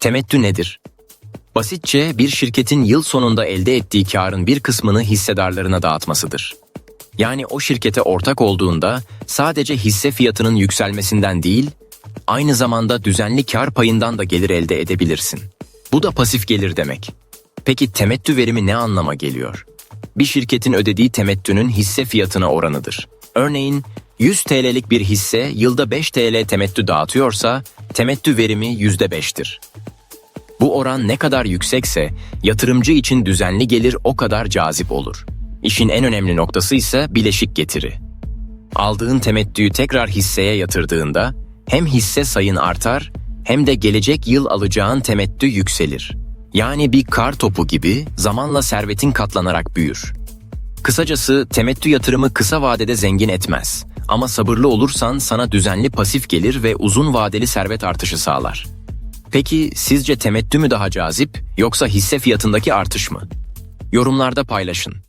Temettü nedir? Basitçe bir şirketin yıl sonunda elde ettiği karın bir kısmını hissedarlarına dağıtmasıdır. Yani o şirkete ortak olduğunda sadece hisse fiyatının yükselmesinden değil, aynı zamanda düzenli kar payından da gelir elde edebilirsin. Bu da pasif gelir demek. Peki temettü verimi ne anlama geliyor? Bir şirketin ödediği temettünün hisse fiyatına oranıdır. Örneğin 100 TL'lik bir hisse yılda 5 TL temettü dağıtıyorsa temettü verimi %5'tir. Bu oran ne kadar yüksekse yatırımcı için düzenli gelir o kadar cazip olur. İşin en önemli noktası ise bileşik getiri. Aldığın temettüyü tekrar hisseye yatırdığında hem hisse sayın artar hem de gelecek yıl alacağın temettü yükselir. Yani bir kar topu gibi zamanla servetin katlanarak büyür. Kısacası temettü yatırımı kısa vadede zengin etmez. Ama sabırlı olursan sana düzenli pasif gelir ve uzun vadeli servet artışı sağlar. Peki sizce temettü mü daha cazip yoksa hisse fiyatındaki artış mı? Yorumlarda paylaşın.